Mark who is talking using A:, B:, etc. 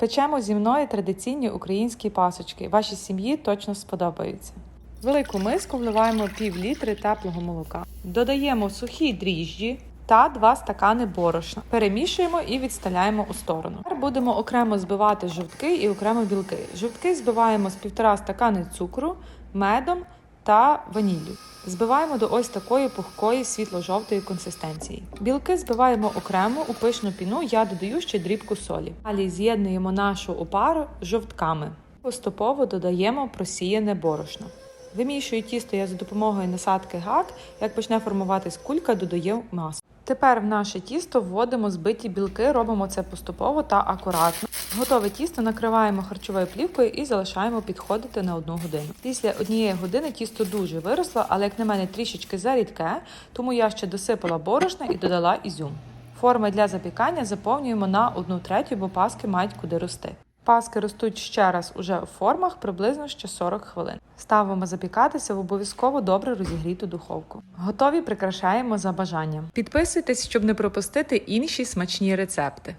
A: Печемо зі мною традиційні українські пасочки. Вашій сім'ї точно сподобаються. В велику миску вливаємо пів літри теплого молока. Додаємо сухі дріжджі та 2 стакани борошна. Перемішуємо і відставляємо у сторону. Тепер будемо окремо збивати жовтки і окремо білки. Жовтки збиваємо з 1,5 стакани цукру, медом та ваніллю. Збиваємо до ось такої пухкої світло-жовтої консистенції. Білки збиваємо окремо у пишну піну. Я додаю ще дрібку солі. Далі з'єднуємо нашу опару з жовтками. Поступово додаємо просіяне борошно. Вимішую тісто я за допомогою насадки гак. Як почне формуватись кулька, додаю масу. Тепер в наше тісто вводимо збиті білки, робимо це поступово та акуратно. Готове тісто накриваємо харчовою плівкою і залишаємо підходити на одну годину. Після однієї години тісто дуже виросло, але як на мене трішечки зарідке, тому я ще досипала борошна і додала ізюм. Форми для запікання заповнюємо на одну третю, бо паски мають куди рости. Паски ростуть ще раз уже у формах приблизно ще 40 хвилин. Ставимо запікатися в обов'язково добре розігріту духовку. Готові прикрашаємо за бажанням. Підписуйтесь, щоб не пропустити інші смачні рецепти.